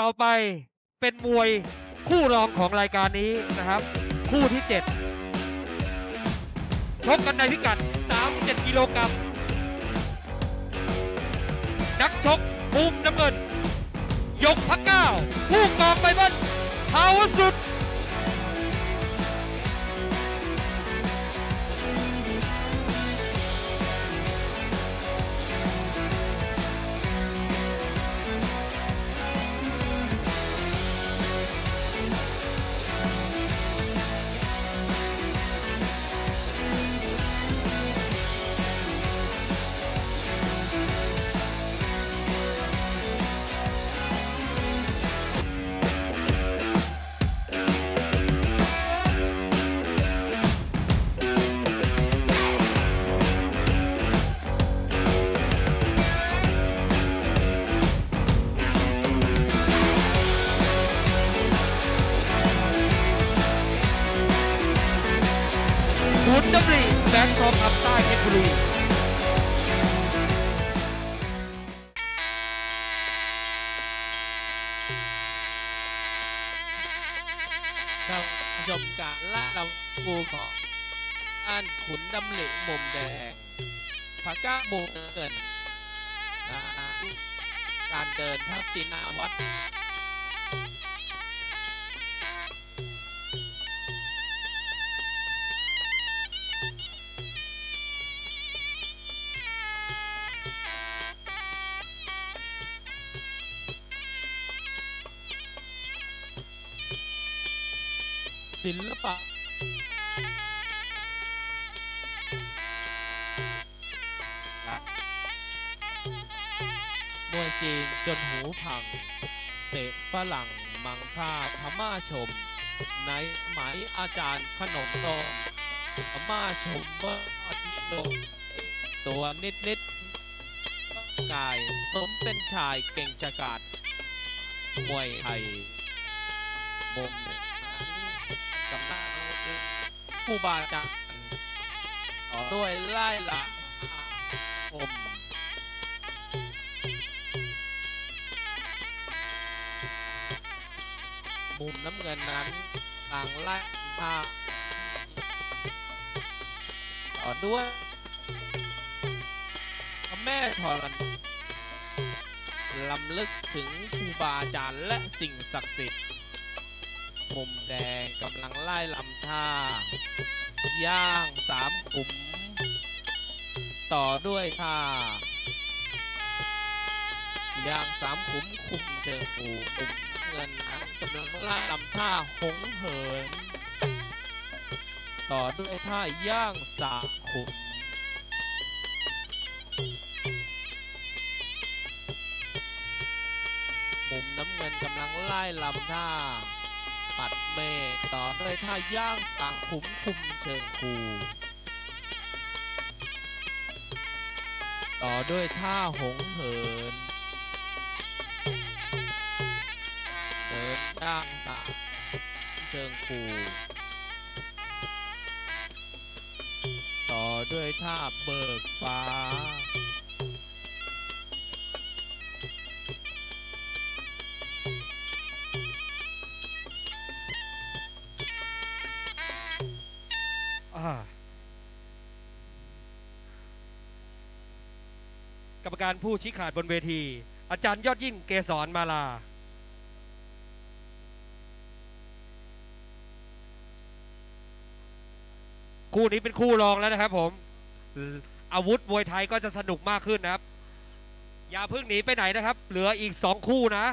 ต่อไปเป็นมวยคู่รองของรายการนี้นะครับ คู่ที่ 7 ชกกันในพิกัด 37 กิโลกรัมนักชกมุมน้ำเงิน ยกพักเก้า ผู้กองใบเบิ้ลเทาสุด ชมการล่าลำกูของอันขุนดำริมุมแดงพระก้ามุมเกินการเดินทักษิณาวัด จนหูพัง เตะฝรั่งมังค่าพม่าชม ในไหมายอาจารย์ขนมโตมพม่าชมว่าที่โดนตัวนิดนิดกายสมเป็นชายเก่งจะกาดมวยไทยมุมกำลังผู้บาอาจารย์ต่อด้วยไล่หละ มุมน้ำเงินนั้นต่างไล่มาต่อด้วยพระแม่ธรณีลำลึกถึงครูบาอาจารย์และสิ่งศักดิ์สิทธิ์มุมแดงกำลังไล่ลำท่า ย่างสามขุม ต่อด้วยท่า ย่างสามขุมคุมเจอปูคุมเงินนั้น กำลังล่าลำท่าหงเหิน ต่อด้วยท่าย่างสามขุมมุมน้ำเงินกำลังไล่ลำท่า ปัดเมฆต่อด้วยท่าย่างสามขุมคุมเชิงคูต่อด้วยท่าหงเหิน ย่างสามเชิงคูต่อด้วยท่าเบิกฟ้าอ่ากรรมการผู้ชี้ขาดบนเวที อาจารย์ยอดยิ่งเกษรมาลา คู่นี้เป็นคู่รองแล้วนะครับผม อาวุธมวยไทยก็จะสนุกมากขึ้นนะครับ อย่าเพิ่งหนีไปไหนนะครับ เหลืออีกสองคู่นะ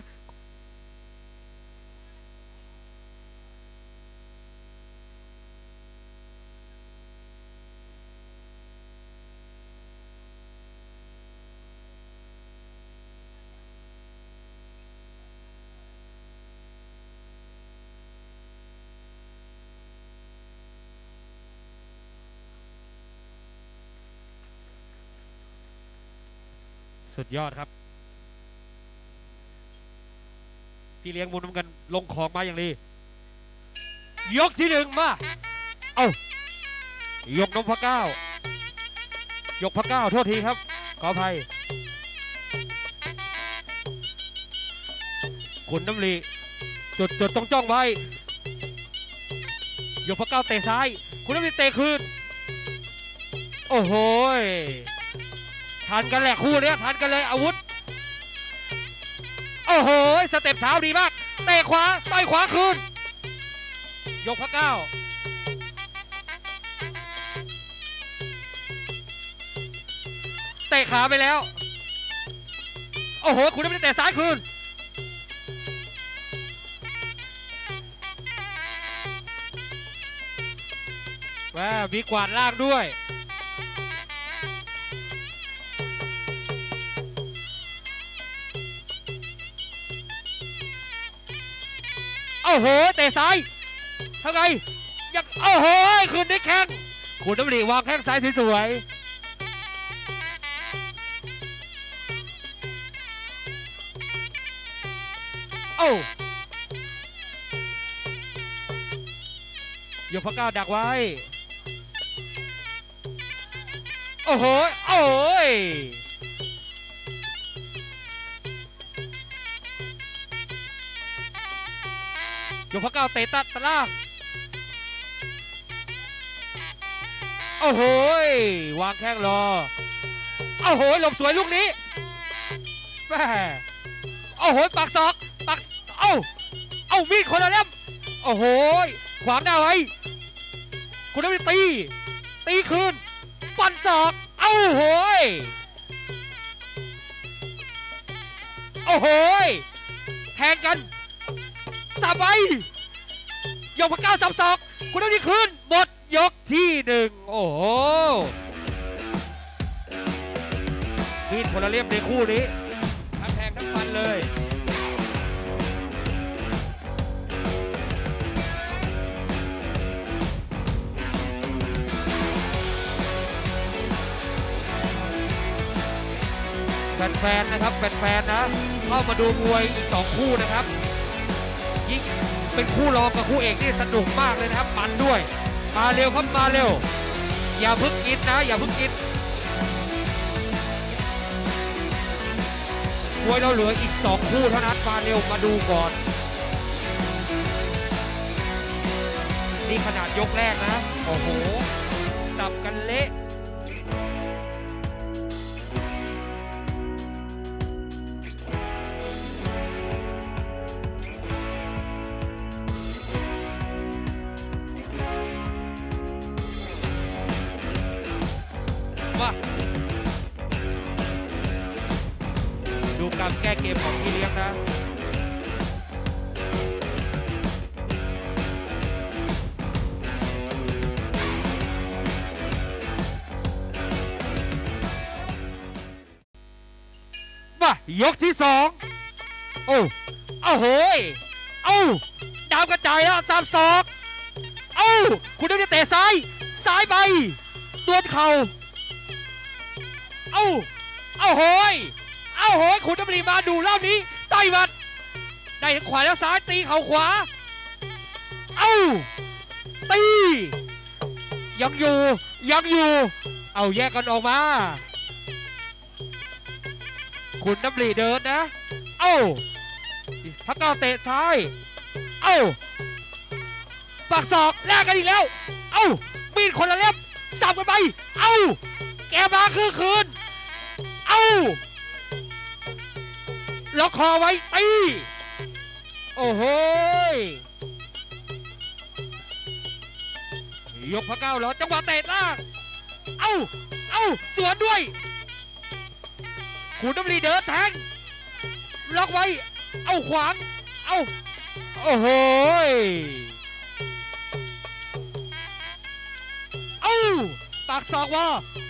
สุดยอดครับ พี่เลี้ยงบุญน้ำกันลงของมาอย่างดียกที่หนึ่งมา เอายกนพเก้ายกพระเก้าโทษทีครับ ขออภัยคุณน้ำลีจุดจุดต้องจ้องไว้ยกพระเก้าเตะซ้าย คุณน้ำลีเตะคืน โอ้โหย ทันกันแหละคู่เนี้ยทันกันเลยอาวุธ โอ้โห สเต็ปเท้าดีมาก เตะขวาต่อยขวาคืน ยกพระเก้าเตะขาไปแล้ว โอ้โห คุณน้ำลีเตะซ้ายคืนแม่มีกวาดล่างด้วย อ้โหเตะซ้ายเท่าไงยังโอ้โหคืนด้วยแข้งคุณน้ำหลีวางแข้งซ้ายสวยๆโอ้ยกพระก้าดักไว้ โอ้โห โอ้ย ยกพระเก้าเตะตัดตะล่างโอ้โหยวางแข้งรอโอ้โหหลบสวยลูกนี้แม่โอ้โหปักศอกปักเอ้าเอ้ามีดคนละเล่มโอ้โหขวางหน้าไว้คุณต้องไปตี ตีคืนฟันศอกเอ้าโหยโอ้โหยแทงกัน สับไปยกพระเก้าสับศอกคุณต้องดีคืนหมดยกที่หนึ่งโอ้โหมีดคนละเล่มในคู่นี้ทั้งแทงทั้งฟันเลยแฟนๆนะครับแฟนๆนะเข้ามาดูมวยอีกสองคู่นะครับ ยิ่งเป็นคู่รองกับคู่เอกนี่สนุกมากเลยนะครับมันด้วย มาเร็วครับมาเร็ว อย่าพิ่งกินนะ อย่าพิ่งกินมวยเราเหลืออีกสองคู่เท่านั้นมาเร็วมาดูก่อน นี่ขนาดยกแรกนะ โอ้โหจับกันเละ ดูการแก้เกมของพี่เลี้ยงนะมายกที่สองโอ้เอาโหยเอาดาวกระจายแล้วสามศอกเอาคุณต้องจะเตะซ้าย ซ้ายไปตัวเข่า เอาเอ้าโหยเอ้าโหยคุณน้ำรีมาดูรอบนี้ต่อยหมัดได้ทั้งขวาแล้วซ้ายตีเข่าขวา เอาตี ยังอยู่ ยังอยู่ เอาแยกกันออกมาคุณน้ำรีเดินนะ เอาพักเก้าเตะซ้าย เอาปักศอกแลกกันอีกแล้ว เอามีดคนละเล่มสับกันไป เอ้า แกมาคือคืน เอาล็อกคอไว้ตีโอ้โหยยกพระเก้าเหรอจังหวะเตะล่างเอาเอาสวนด้วยคุณน้ำรีเดินแทงล็อกไว้ เอาขวางเอาโอ้โหเอาปากศอกว่า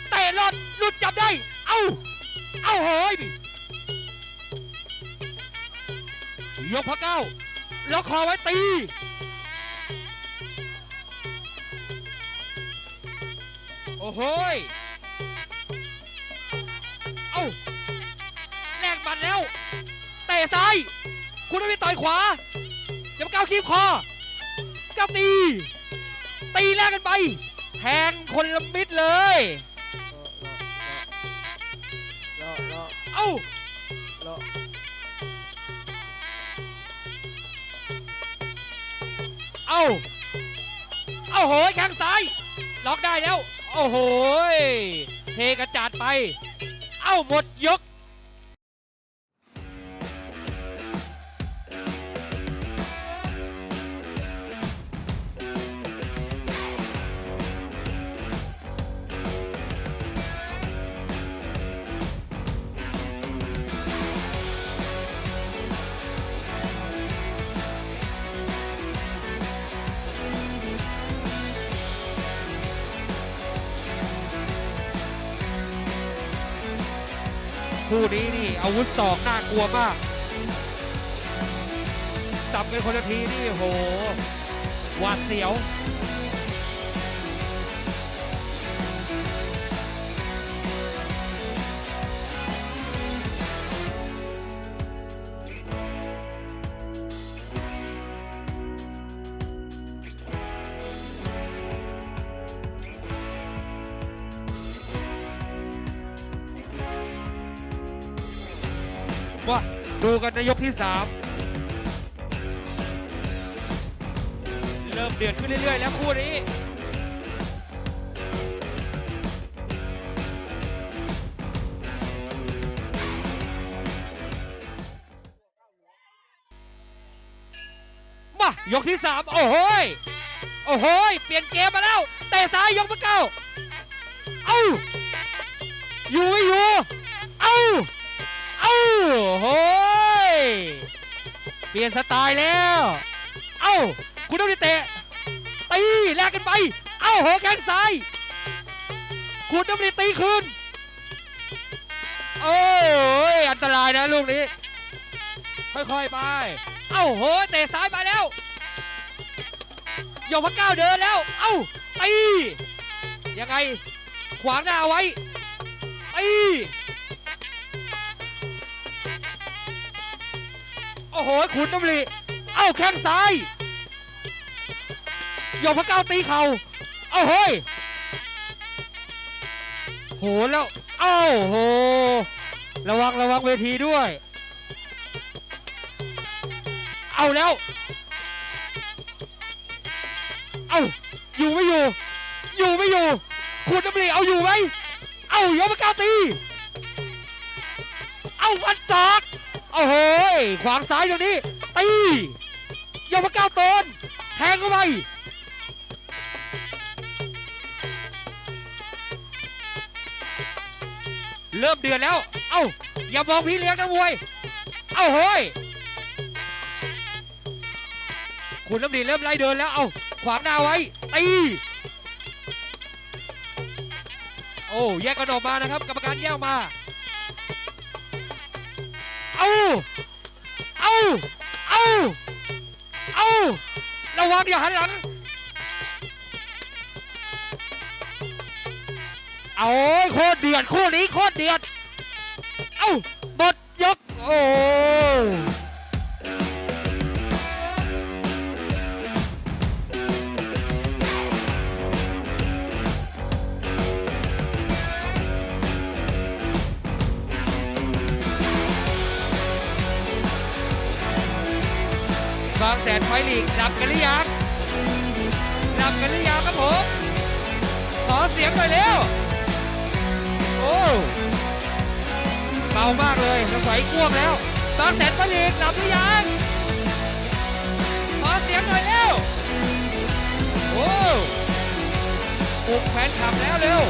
เตะรอดหลุดจับได้ เอ้า เอาโหยยกพระเก้าล็อกคอไว้ตีโอ้โหยเอาแลกบันแล้ว เตะซ้าย คุณไม่ไปต่อยขวาเดี๋ยวมาก้าวคีบคอก้าวตี ตีแลกกันไป แทงคนละมิดเลยาโอ้โหแข้งซ้าย ล็อกได้แล้ว โอ้โหเทกระจาดไป เอ้าหมดยก คู่นี้นี่ อาวุธสองน่ากลัวมาก จับกันคนละทีนี่โหหวาดเสียว ว่าดูกันในยกที่สามเริ่มเดือดขึ้นเรื่อยๆ แล้วคู่นี้มายกที่สามโอ้โหยโอ้โหยเปลี่ยนเกมมาแล้วเตะซ้ายยกมาเก้า เอ้าอยู่ไม่อยู่ เอ้า เอ้าโฮ้ยเปลี่ยนสไตล์แล้ว เอ้า คุณต้องได้เตะตีแลกกันไป เอ้าโหแข้งซ้ายคุณต้องได้ตีคืนโอ้ยอันตรายนะลูกนี้ ค่อยๆไป เอ้าโหเตะซ้ายมาแล้วยกพระก้าวเดินแล้ว เอ้าตียังไง ขวางหน้าเอาไว้ตี โอ้โหขุนน้ำลีเอ้าแข้งซ้ายยกพระเก้าตีเข่าเอ้าเฮ้ยโหแล้วเอ้าโห ระวังระวังเวทีด้วย เอาแล้ว เอ้าอยู่ไม่อยู่ อยู่ไม่อยู่ขุนน้ำลีเอาอยู่ไหมเอ้ายกพระเก้าตี เอ้าฟันศอก อ้โหขวางซ้ายตรงนี้ตียกมาก้าวตนแทงเข้าไปเริ่มเดือดแล้ว เอ้า อย่ามองพี่เลี้ยงนะมวย เอ้าเฮ้ยคุณน้ำดีเริ่มไล่เดินแล้ว เอ้า ขวางหน้าไว้ ตี โอ้ แยกกันออกมานะครับ กรรมการแยกมา เอาเอาเอาเอาระวังอย่าหันหลังเอาโคตรเดือดคู่นี้โคตรเดือด เอาหมดยก โอ้ ไฟลีกหลับกันหรือยังหลับกันหรือยังครับผมขอเสียงหน่อยเร็วโอ้เบามากเลยน้ำไฟกวงแล้วบางแสนไฟลีกหลับหรือยังขอเสียงหน่อยเร็วโอ้ปลุกแฟนคลับแล้วเร็ว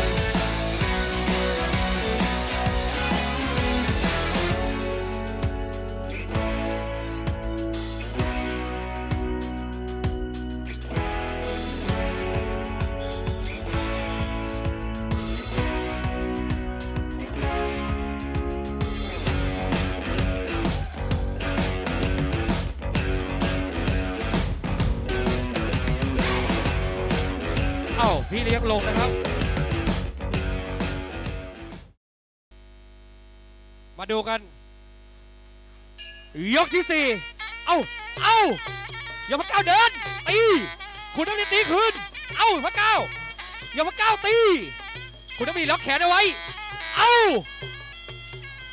พี่เลี้ยงลงนะครับ มาดูกัน ยกที่สี่เอ้า เอ้าอย่าพระเก้าเดินตีคุณต้องรีตีคืนเอ้าพระเก้าอย่าพระเก้าตีคุณต้องมีล็อกแขนเอาไว้ เอ้า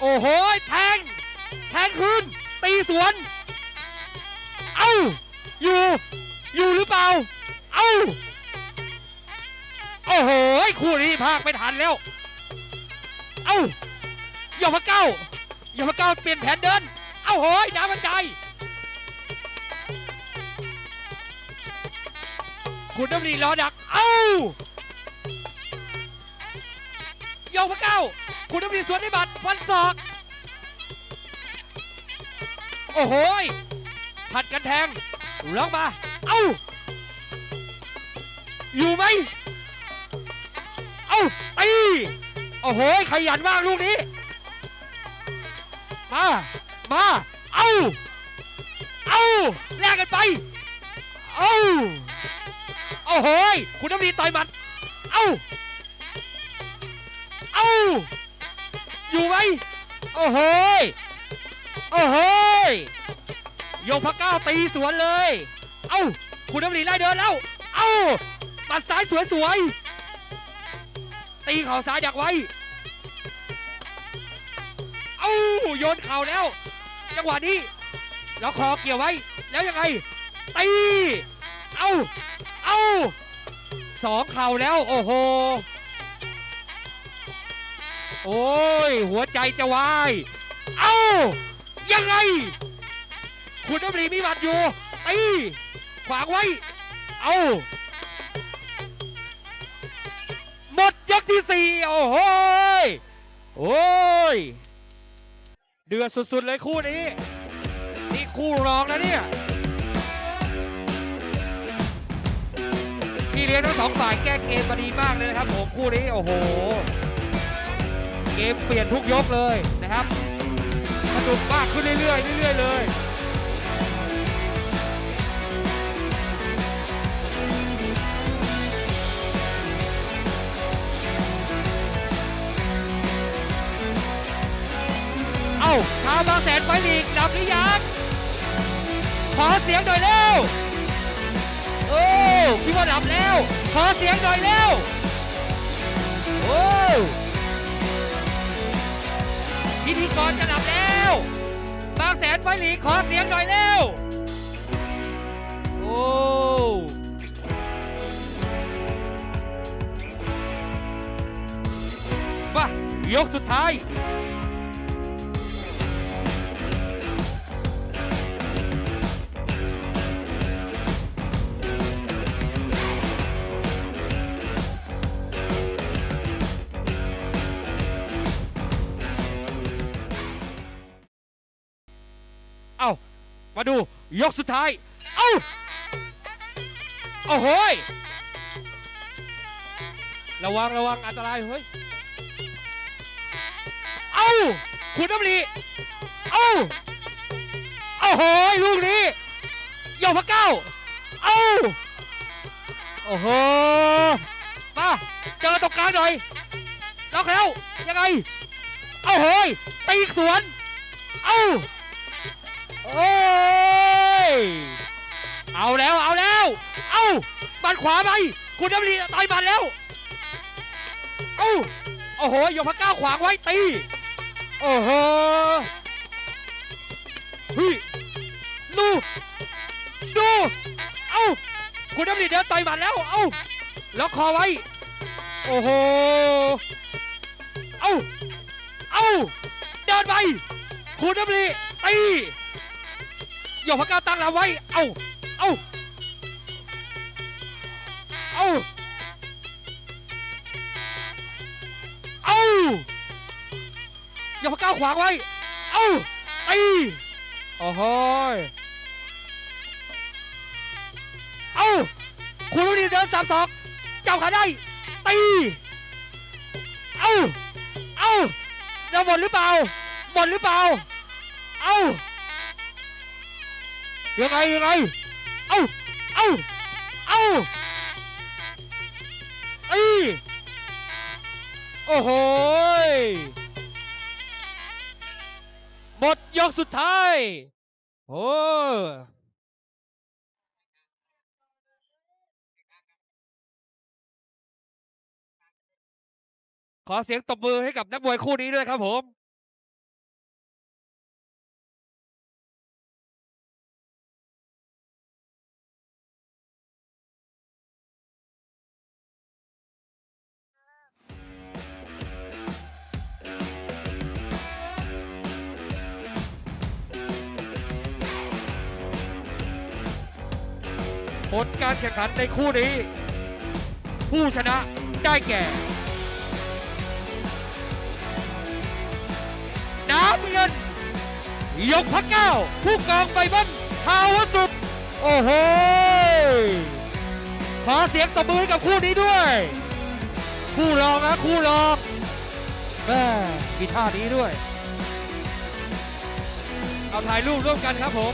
โอ้โหแทง แทงคืนตีสวน เอ้า อยู่ อยู่หรือรือเปล่า เอ้า โอ้โห คู่นี้พากไม่ทันแล้ว เอ้ายอดพระเก้ายอดพระเก้าเปลี่ยนแผนเดิน เอ้าโหยน้ำมันใจ คุณน้ำรีล้อดัก เอ้ายอดพระเก้า คุณน้ำรีสวนได้บัตรฟันศอก โอ้โหผัดกันแทงร้องมา เอ้า อยู่ไหมาตีโอ้โหขยันมากลูกนี้ มามาเอ้าเอ้าแลกกันไปเอ้าโอ้โหคุณน้ำดีต่อยมัดเอ้าเอ้าอยู่ไหมโอ้โหโอ้โหยกพระเก้าตีสวนเลย เอ้า คุณน้ำดีไล่เดินแล้วเอ้าหมัดซ้ายสวยๆ ตีเข่าซ้ายดักไว้ เอ้าโยนเข่าแล้ว จังหวะนี้แล้วคอเกี่ยวไว้ แล้วยังไงตีเอ้าเอ้าสองเข่าแล้ว โอ้โห โอ้ย หัวใจจะวาย เอ้ายังไง คุณน้ำรีมีบัตรอยู่ตีขวางไว้ เอ้า กที่สี่โอ้โหโอ้ย เดือดสุดๆเลยคู่นี้ นี่คู่รองนะเนี่ยพี่เลี้ยงทั้งสองฝ่ายแก้เกมมาดีมากเลยนะครับผมคู่นี้โอ้โห เกมเปลี่ยนทุกยกเลยนะครับสนุกมากขึ้นเรื่อยๆเรื่อยๆเลย ชาวบางแสนไฟลีกดับหรือยังขอเสียงหน่อยเร็วโอ้คิดว่าดับแล้ว ขอเสียงหน่อยเร็วโอ้พิธีกรจะดับแล้ว บางแสนไฟลีกขอเสียงหน่อยเร็วโอ้มายกสุดท้าย มาดูยกสุดท้าย เอ้าโอ้โหยระวังระวังอันตรายเฮ้ย เอ้าคุณน้ำลีเอ้าโอ้โหยลูกนี้ยกพระเก้า เอ้าโอ้โหมาเจอตรงกลางหน่อยล็อกแล้วยังไง เอ้าโหยตีสวน เอ้า โอ้ย เอาแล้วเอาแล้ว เอาบันขวาไป คุณน้ำลีต่อยบันแล้ว เอาโอ้โหยกพระก้าขวางไว้ตี โอ้โหเฮ้ยดู ดู เอาคุณน้ำลีเดินต่อยบันแล้ว เอาล็อกคอไว้ โอ้โห เอาเอาเดินไป คุณน้ำลีตี ยกพระเก้าตั้งรับไว้ เอ้า เอ้า เอ้า เอ้ายกพระเก้าขวางไว้ เอ้าตีโอ้โหยเอ้าคุณลูกนี้เดินสามสองเจ้าขาได้ตีเอ้า เอ้าจะหมดหรือเปล่า หมดหรือเปล่า เอ้า ยังไงยังไง เอ้า เอ้า เอ้าไอ้โอ้โหหมดยกสุดท้าย โอ้ขอเสียงตบมือให้กับนักมวยคู่นี้ด้วยครับผม แข่งขันในคู่นี้ ผู้ชนะได้แก่ น้ำเงิน ยกพักเก้า ผู้กองใบบันทาวสุด โอ้โห ขอเสียงตบมือกับคู่นี้ด้วย คู่รองนะคู่รองแม่มีท่านี้ด้วย เอาถ่ายรูปร่วมกันครับผม